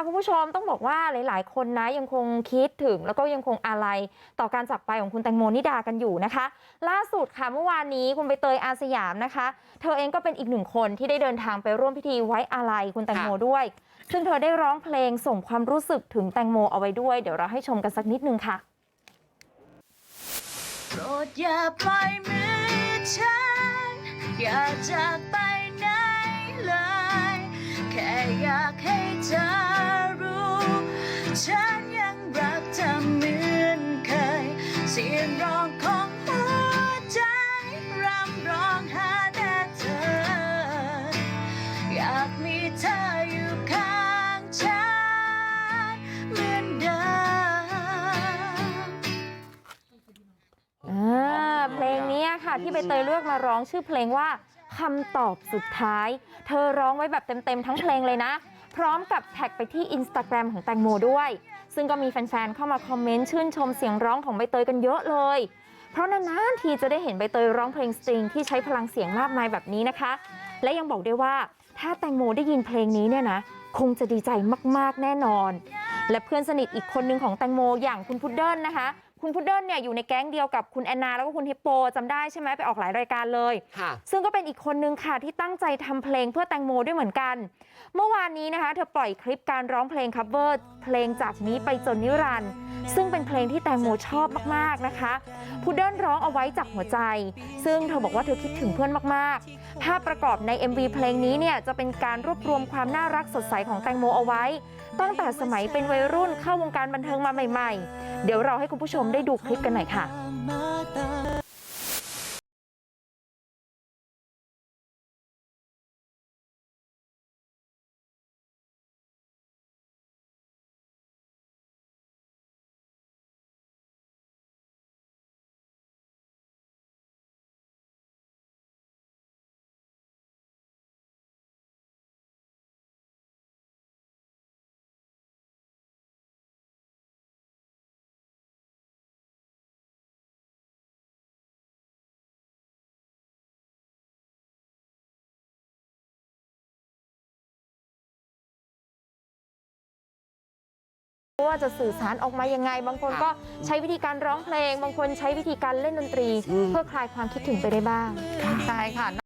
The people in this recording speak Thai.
ค่ะคุณผู้ชมต้องบอกว่าหลายๆคนนะยังคงคิดถึงแล้วก็ยังคงอาลัยต่อการจากไปของคุณแตงโมนิดากันอยู่นะคะ ล่าสุดค่ะเมื่อวานนี้คุณใบเตยอาสยามนะคะ เธอเองก็เป็นอีกหนึ่งคนที่ได้เดินทางไปร่วมพิธีไว้อาลัยคุณแตงโมค่ะด้วย ซึ่งเธอได้ร้องเพลงส่งความรู้สึกถึงแตงโมเอาไว้ด้วย เดี๋ยวเราให้ชมกันสักนิดนึงค่ะโปรดอย่าปล่อยมือฉันอย่าจากไป สียงร้องของหัวใจรำร้องหาแต่เธอ อยากมีเธออยู่ข้างฉันเหมือนเดิม อ่าเพลงนี้ค่ะที่ใบเตยเลือกมาร้องชื่อเพลงว่าคำตอบสุดท้าย เธอร้องไว้แบบเต็มๆทั้งเพลงเลยนะ พร้อมกับแท็กไปที่อินสตาแกรมของแตงโมด้วยซึ่งก็มีแฟนๆเข้ามาคอมเมนต์ชื่นชมเสียงร้องของใบเตยกันเยอะเลย เพราะนานๆทีจะได้เห็นใบเตยร้องเพลงสตริงที่ใช้พลังเสียงมากมายแบบนี้นะคะ และยังบอกได้วยว่าถ้าแตงโมได้ยินเพลงนี้เนี่ยนะคงจะดีใจมากๆแน่นอน และเพื่อนสนิทอีกคนนึงของแตงโมอย่างคุณพุดเดิ้ลนะคะ คุณพุดเดิ้ลเนี่ยอยู่ในแก๊งเดียวกับคุณแอนนาแล้วก็คุณฮิปโปจำได้ใช่ไหมไปออกหลายรายการเลยค่ะซึ่งก็เป็นอีกคนนึงค่ะที่ตั้งใจทำเพลงเพื่อแตงโมด้วยเหมือนกัน เมื่อวานนี้นะคะเธอปล่อยคลิปการร้องเพลง cover เพลงจากนี้ไปจนนิรันดร์ ซึ่งเป็นเพลงที่แตงโมชอบมากๆนะคะพุดเดิ้ลร้องเอาไว้จากหัวใจ ซึ่งเธอบอกว่าเธอคิดถึงเพื่อนมากๆ ภาพประกอบใน MV เพลงนี้เนี่ยจะเป็นการรวบรวมความน่ารักสดใสของแตงโมเอาไว้ ตั้งแต่สมัยเป็นวัยรุ่นเข้าวงการบันเทิงมาใหม่ ๆ เดี๋ยวเราให้คุณผู้ชมได้ดูคลิปกันหน่อยค่ะ ว่าจะสื่อสารออกมายังไง บางคนก็ใช้วิธีการร้องเพลง บางคนใช้วิธีการเล่นดนตรีอืมเพื่อคลายความคิดถึงไปได้บ้าง ใช่ค่ะ